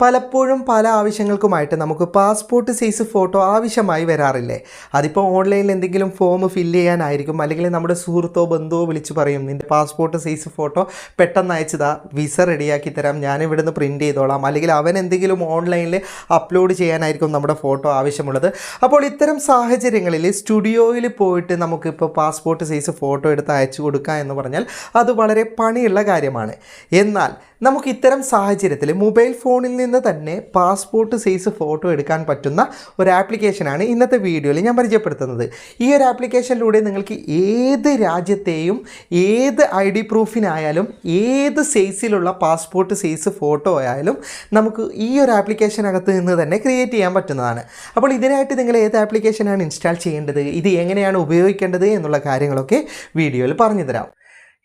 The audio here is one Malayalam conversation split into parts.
പലപ്പോഴും പല ആവശ്യങ്ങൾക്കുമായിട്ട് നമുക്ക് പാസ്പോർട്ട് സൈസ് ഫോട്ടോ ആവശ്യമായി വരാറില്ലേ? അതിപ്പോൾ ഓൺലൈനിൽ എന്തെങ്കിലും ഫോം ഫില്ല് ചെയ്യാനായിരിക്കും. അല്ലെങ്കിൽ നമ്മുടെ സുഹൃത്തോ ബന്ധുവോ വിളിച്ച് പറയും നിന്റെ പാസ്പോർട്ട് സൈസ് ഫോട്ടോ പെട്ടെന്ന് അയച്ചതാ വിസ റെഡിയാക്കി തരാം ഞാൻ ഇവിടുന്ന് പ്രിന്റ് ചെയ്തോളാം. അല്ലെങ്കിൽ അവൻ എന്തെങ്കിലും ഓൺലൈനിൽ അപ്ലോഡ് ചെയ്യാനായിരിക്കും നമ്മുടെ ഫോട്ടോ ആവശ്യമുള്ളത്. അപ്പോൾ ഇത്തരം സാഹചര്യങ്ങളിൽ സ്റ്റുഡിയോയിൽ പോയിട്ട് നമുക്കിപ്പോൾ പാസ്പോർട്ട് സൈസ് ഫോട്ടോ എടുത്ത് അയച്ചു കൊടുക്കുക എന്ന് പറഞ്ഞാൽ അത് വളരെ പണിയുള്ള കാര്യമാണ്. എന്നാൽ നമുക്ക് ഇത്തരം സാഹചര്യത്തിൽ മൊബൈൽ ഫോണിൽ നിന്ന് തന്നെ പാസ്പോർട്ട് സൈസ് ഫോട്ടോ എടുക്കാൻ പറ്റുന്ന ഒരു ആപ്ലിക്കേഷനാണ് ഇന്നത്തെ വീഡിയോയിൽ ഞാൻ പരിചയപ്പെടുത്തുന്നത്. ഈ ഒരു ആപ്ലിക്കേഷനിലൂടെ നിങ്ങൾക്ക് ഏത് രാജ്യത്തെയും ഏത് ഐ ഡി പ്രൂഫിനായാലും ഏത് സൈസിലുള്ള പാസ്പോർട്ട് സൈസ് ഫോട്ടോ ആയാലും നമുക്ക് ഈ ഒരു ആപ്ലിക്കേഷനകത്ത് നിന്ന് തന്നെ ക്രിയേറ്റ് ചെയ്യാൻ പറ്റുന്നതാണ്. അപ്പോൾ ഇതിനായിട്ട് നിങ്ങൾ ഏത് ആപ്ലിക്കേഷനാണ് ഇൻസ്റ്റാൾ ചെയ്യേണ്ടത്? ഇത് എങ്ങനെയാണ് ഉപയോഗിക്കേണ്ടത്? എന്നുള്ള കാര്യങ്ങളൊക്കെ വീഡിയോയിൽ പറഞ്ഞു തരാം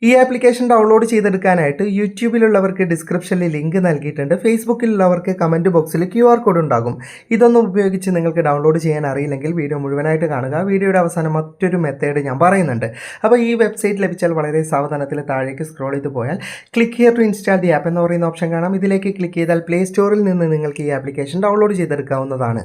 ഈ ആപ്ലിക്കേഷൻ ഡൗൺലോഡ് ചെയ്തെടുക്കാനായിട്ട് യൂട്യൂബിലുള്ളവർക്ക് ഡിസ്ക്രിപ്ഷനിൽ ലിങ്ക് നൽകിയിട്ടുണ്ട്. ഫേസ്ബുക്കിലുള്ളവർക്ക് കമന്റ് ബോക്സിൽ ക്യു ആർ കോഡ് ഉണ്ടാകും. ഇതൊന്നും ഉപയോഗിച്ച് നിങ്ങൾക്ക് ഡൗൺലോഡ് ചെയ്യാൻ അറിയില്ലെങ്കിൽ വീഡിയോ മുഴുവനായിട്ട് കാണുക. വീഡിയോയുടെ അവസാനം മറ്റൊരു മെത്തേഡ് ഞാൻ പറയുന്നുണ്ട്. അപ്പോൾ ഈ വെബ്സൈറ്റ് ലഭിച്ചാൽ വളരെ സാവധാനത്തിൽ താഴേക്ക് സ്ക്രോൾ ചെയ്ത് പോയാൽ click here to install the app എന്ന് പറയുന്ന ഓപ്ഷൻ കാണാം. ഇതിലേക്ക് ക്ലിക്ക് ചെയ്താൽ പ്ലേ സ്റ്റോറിൽ നിന്ന് നിങ്ങൾക്ക് ഈ ആപ്ലിക്കേഷൻ ഡൗൺലോഡ് ചെയ്തെടുക്കാവുന്നതാണ്.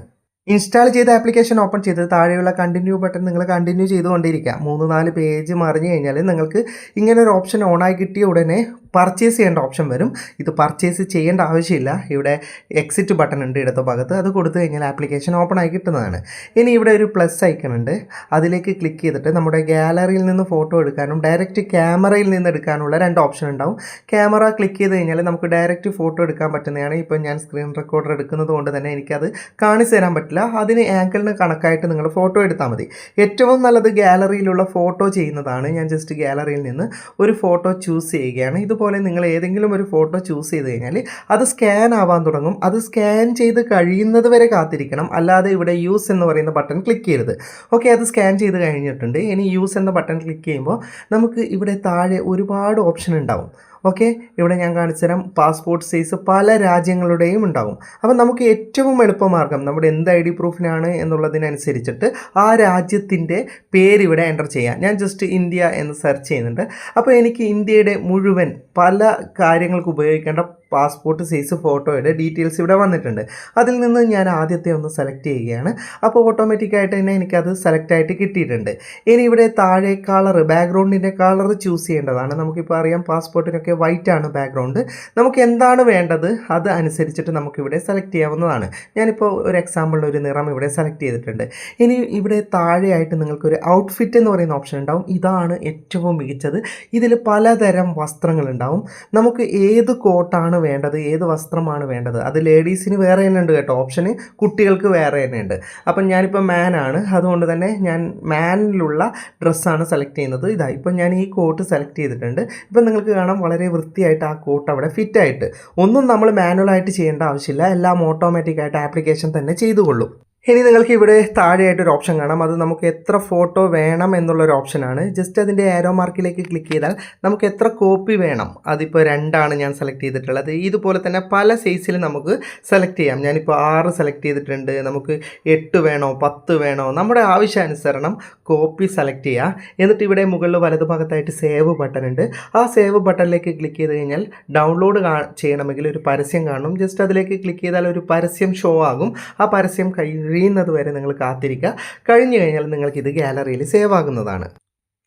ഇൻസ്റ്റാൾ ചെയ്ത ആപ്ലിക്കേഷൻ ഓപ്പൺ ചെയ്ത് താഴെയുള്ള കണ്ടിന്യൂ ബട്ടൺ നിങ്ങൾ കണ്ടിന്യൂ ചെയ്തുകൊണ്ടിരിക്കുക. മൂന്ന് നാല് പേജ് മറിഞ്ഞു കഴിഞ്ഞാൽ നിങ്ങൾക്ക് ഇങ്ങനെ ഒരു ഓപ്ഷൻ ആയി കിട്ടിയ ഉടനെ പർച്ചേസ് ചെയ്യേണ്ട ഓപ്ഷൻ വരും. ഇത് പർച്ചേസ് ചെയ്യേണ്ട ആവശ്യമില്ല. ഇവിടെ എക്സിറ്റ് ബട്ടൺ ഉണ്ട് ഇടത്ത ഭാഗത്ത്. അത് കൊടുത്തു കഴിഞ്ഞാൽ ആപ്ലിക്കേഷൻ ഓപ്പൺ ആയി കിട്ടുന്നതാണ്. ഇനി ഇവിടെ ഒരു പ്ലസ് ഐക്കൺ ഉണ്ട്. അതിലേക്ക് ക്ലിക്ക് ചെയ്തിട്ട് നമ്മുടെ ഗാലറിയിൽ നിന്ന് ഫോട്ടോ എടുക്കാനും ഡയറക്റ്റ് ക്യാമറയിൽ നിന്ന് എടുക്കാനുള്ള രണ്ട് ഓപ്ഷൻ ഉണ്ടാവും. ക്യാമറ ക്ലിക്ക് ചെയ്ത് കഴിഞ്ഞാൽ നമുക്ക് ഡയറക്റ്റ് ഫോട്ടോ എടുക്കാൻ പറ്റുന്നതാണ്. ഇപ്പോൾ ഞാൻ സ്ക്രീൻ റെക്കോർഡർ എടുക്കുന്നത് കൊണ്ട് തന്നെ എനിക്കത് കാണിച്ചു തരാൻ പറ്റില്ല. അതിന് ആങ്കിളിന് കണക്കായിട്ട് നിങ്ങൾ ഫോട്ടോ എടുത്താൽ മതി. ഏറ്റവും നല്ലത് ഗാലറിയിലുള്ള ഫോട്ടോ ചെയ്യുന്നതാണ്. ഞാൻ ജസ്റ്റ് ഗാലറിയിൽ നിന്ന് ഒരു ഫോട്ടോ ചൂസ് ചെയ്യുകയാണ്. ഇതുപോലെ നിങ്ങൾ ഏതെങ്കിലും ഒരു ഫോട്ടോ ചൂസ് ചെയ്ത് കഴിഞ്ഞാൽ അത് സ്കാൻ ആവാൻ തുടങ്ങും. അത് സ്കാൻ ചെയ്ത് കഴിയുന്നത് വരെ കാത്തിരിക്കണം. അല്ലാതെ ഇവിടെ യൂസ് എന്ന് പറയുന്ന ബട്ടൺ ക്ലിക്ക് ചെയ്യരുത്. ഓക്കെ അത് സ്കാൻ ചെയ്ത് കഴിഞ്ഞിട്ടുണ്ട്. ഇനി യൂസ് എന്ന ബട്ടൺ ക്ലിക്ക് ചെയ്യുമ്പോൾ നമുക്ക് ഇവിടെ താഴെ ഒരുപാട് ഓപ്ഷൻ ഉണ്ടാവും. ഓക്കെ? ഇവിടെ ഞാൻ കാണിച്ചു തരാം. പാസ്പോർട്ട് സൈസ് പല രാജ്യങ്ങളുടെയും ഉണ്ടാകും അപ്പം നമുക്ക് ഏറ്റവും എളുപ്പമാർഗം നമ്മുടെ എന്ത് ഐ ഡി പ്രൂഫിനാണ് എന്നുള്ളതിനനുസരിച്ചിട്ട് ആ രാജ്യത്തിന്റെ പേര് ഇവിടെ എന്റർ ചെയ്യാം. ഞാൻ ജസ്റ്റ് ഇന്ത്യ എന്ന് സെർച്ച് ചെയ്യുന്നുണ്ട്. അപ്പോൾ എനിക്ക് ഇന്ത്യയുടെ മുഴുവൻ പല കാര്യങ്ങൾക്ക് ഉപയോഗിക്കേണ്ട പാസ്പോർട്ട് സൈസ് ഫോട്ടോയുടെ ഡീറ്റെയിൽസ് ഇവിടെ വന്നിട്ടുണ്ട്. അതിൽ നിന്ന് ഞാൻ ആദ്യത്തെ ഒന്ന് സെലക്ട് ചെയ്യുകയാണ്. അപ്പോൾ ഓട്ടോമാറ്റിക്കായിട്ട് തന്നെ എനിക്കത് സെലക്ട് ആയിട്ട് കിട്ടിയിട്ടുണ്ട്. ഇനി ഇവിടെ താഴെ കളർ ബാക്ക്ഗ്രൗണ്ടിന്റെ കളർ ചൂസ് ചെയ്യേണ്ടതാണ്. നമുക്കിപ്പോൾ അറിയാം പാസ്പോർട്ടിനൊക്കെ വൈറ്റ് ആണ് ബാക്ക്ഗ്രൗണ്ട് നമുക്ക് എന്താണ് വേണ്ടത്? അത് അനുസരിച്ചിട്ട് നമുക്കിവിടെ സെലക്ട് ചെയ്യാവുന്നതാണ്. ഞാനിപ്പോൾ ഒരു എക്സാമ്പിളിന്റെ ഒരു നിറം ഇവിടെ സെലക്ട് ചെയ്തിട്ടുണ്ട്. ഇനി ഇവിടെ താഴെയായിട്ട് നിങ്ങൾക്കൊരു ഔട്ട്ഫിറ്റ് എന്ന് പറയുന്ന ഓപ്ഷൻ ഉണ്ടാവും. ഇതാണ് ഏറ്റവും മികച്ചത്. ഇതിൽ പലതരം വസ്ത്രങ്ങളുണ്ടാവും നമുക്ക് ഏത് കോട്ടാണ് വേണ്ടത് ഏത് വസ്ത്രമാണ് വേണ്ടത്. അത് ലേഡീസിന് വേറെ തന്നെ ഉണ്ട് കേട്ടോ. ഓപ്ഷന് കുട്ടികൾക്ക് വേറെ തന്നെ ഉണ്ട്. അപ്പം ഞാനിപ്പോൾ മാൻ ആണ്. അതുകൊണ്ട് തന്നെ ഞാൻ മാനിലുള്ള ഡ്രസ്സാണ് സെലക്ട് ചെയ്യുന്നത്. ഇതാ ഇപ്പം ഞാൻ ഈ കോട്ട് സെലക്ട് ചെയ്തിട്ടുണ്ട്. ഇപ്പം നിങ്ങൾക്ക് കാണാം വളരെ വൃത്തിയായിട്ട് ആ കോട്ട് അവിടെ ഫിറ്റായിട്ട് ഒന്നും നമ്മൾ മാനുവലായിട്ട് ചെയ്യേണ്ട ആവശ്യമില്ല. എല്ലാം ഓട്ടോമാറ്റിക്കായിട്ട് ആപ്ലിക്കേഷൻ തന്നെ ചെയ്തുകൊള്ളും. ഇനി നിങ്ങൾക്ക് ഇവിടെ താഴെയായിട്ട് ഒരു ഓപ്ഷൻ കാണാം. അത് നമുക്ക് എത്ര ഫോട്ടോ വേണം എന്നുള്ളൊരു ഓപ്ഷനാണ് ജസ്റ്റ് അതിന്റെ ആരോ മാർക്കിലേക്ക് ക്ലിക്ക് ചെയ്താൽ നമുക്ക് എത്ര കോപ്പി വേണം. അതിപ്പോൾ രണ്ടാണ് ഞാൻ സെലക്ട് ചെയ്തിട്ടുള്ളത്. ഇതുപോലെ തന്നെ പല സൈസിൽ നമുക്ക് സെലക്ട് ചെയ്യാം. ഞാനിപ്പോൾ ആറ് സെലക്ട് ചെയ്തിട്ടുണ്ട്. നമുക്ക് എട്ട് വേണോ പത്ത് വേണോ? നമ്മുടെ ആവശ്യാനുസരണം കോപ്പി സെലക്ട് ചെയ്യുക എന്നിട്ട് ഇവിടെ മുകളിൽ വലതുഭാഗത്തായിട്ട് സേവ് ബട്ടൺ ഉണ്ട്. ആ സേവ് ബട്ടണിലേക്ക് ക്ലിക്ക് ചെയ്ത് കഴിഞ്ഞാൽ ഡൗൺലോഡ് ചെയ്യണമെങ്കിൽ ഒരു പരസ്യം കാണും ജസ്റ്റ് അതിലേക്ക് ക്ലിക്ക് ചെയ്താൽ ഒരു പരസ്യം ഷോ ആകും. ആ പരസ്യം കഴിയുന്നത് വരെ നിങ്ങൾ കാത്തിരിക്കുക. കഴിഞ്ഞു കഴിഞ്ഞാൽ നിങ്ങൾക്ക് ഇത് ഗാലറിയിൽ സേവ് ആകുന്നതാണ്.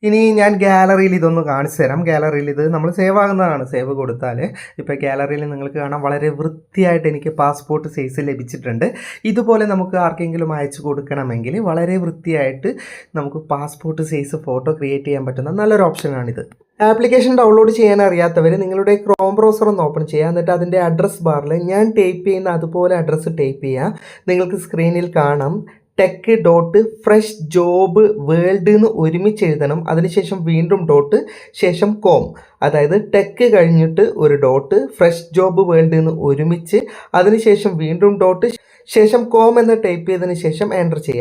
ഇനി ഞാൻ ഗാലറിയിൽ ഇതൊന്ന് കാണിച്ചു തരാം. ഗാലറിയിൽ ഇത് നമ്മൾ സേവ് ആകുന്നതാണ്. സേവ് കൊടുത്താൽ ഇപ്പോൾ ഗാലറിയിൽ നിങ്ങൾക്ക് കാണാം വളരെ വൃത്തിയായിട്ട് എനിക്ക് പാസ്പോർട്ട് സൈസ് ലഭിച്ചിട്ടുണ്ട്. ഇതുപോലെ നമുക്ക് ആർക്കെങ്കിലും അയച്ചു കൊടുക്കണമെങ്കിൽ വളരെ വൃത്തിയായിട്ട് നമുക്ക് പാസ്പോർട്ട് സൈസ് ഫോട്ടോ ക്രിയേറ്റ് ചെയ്യാൻ പറ്റുന്ന നല്ലൊരു ഓപ്ഷനാണിത് ആപ്ലിക്കേഷൻ ഡൗൺലോഡ് ചെയ്യാൻ അറിയാത്തവർ നിങ്ങളുടെ ക്രോം ബ്രൗസർ ഒന്ന് ഓപ്പൺ ചെയ്യുക. എന്നിട്ട് അതിന്റെ അഡ്രസ് ബാറിൽ ഞാൻ ടൈപ്പ് ചെയ്യുന്ന അതുപോലെ അഡ്രസ്സ് ടൈപ്പ് ചെയ്യുക. നിങ്ങൾക്ക് സ്ക്രീനിൽ കാണാം. Tech dot fresh job world എന്ന് ഒരുമിച്ച് എഴുതണം. അതിനുശേഷം വീണ്ടും ഡോട്ട് ശേഷം കോം അതായത് ടെക് കഴിഞ്ഞിട്ട് ഒരു ഡോട്ട് ഫ്രഷ് ജോബ് വേൾഡ് എന്ന് ഒരുമിച്ച് അതിനുശേഷം വീണ്ടും ഡോട്ട് ശേഷം കോം എന്ന് ടൈപ്പ് ചെയ്തതിന് ശേഷം എന്റർ ചെയ്യാം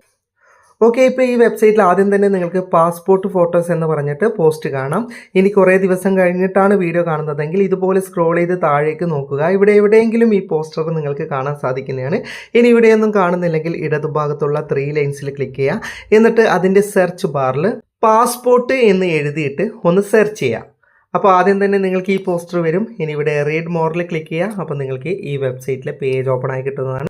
ഓക്കെ ഇപ്പോൾ ഈ വെബ്സൈറ്റിൽ ആദ്യം തന്നെ നിങ്ങൾക്ക് പാസ്പോർട്ട് ഫോട്ടോസ് എന്ന് പറഞ്ഞിട്ട് പോസ്റ്റ് കാണാം. ഇനി കുറേ ദിവസം കഴിഞ്ഞിട്ടാണ് വീഡിയോ കാണുന്നതെങ്കിൽ ഇതുപോലെ സ്ക്രോൾ ചെയ്ത് താഴേക്ക് നോക്കുക. ഇവിടെ എവിടെയെങ്കിലും ഈ പോസ്റ്റർ നിങ്ങൾക്ക് കാണാൻ സാധിക്കുന്നതാണ്. ഇനി ഇവിടെയൊന്നും കാണുന്നില്ലെങ്കിൽ ഇടതുഭാഗത്തുള്ള ത്രീ ലൈൻസിൽ ക്ലിക്ക് ചെയ്യുക. എന്നിട്ട് അതിന്റെ സെർച്ച് ബാറിൽ പാസ്പോർട്ട് എന്ന് എഴുതിയിട്ട് ഒന്ന് സെർച്ച് ചെയ്യുക. അപ്പോൾ ആദ്യം തന്നെ നിങ്ങൾക്ക് ഈ പോസ്റ്റർ വരും. ഇനി ഇവിടെ റീഡ് മോറിൽ ക്ലിക്ക് ചെയ്യുക. അപ്പോൾ നിങ്ങൾക്ക് ഈ വെബ്സൈറ്റിലെ പേജ് ഓപ്പൺ ആയി കിട്ടുന്നതാണ്.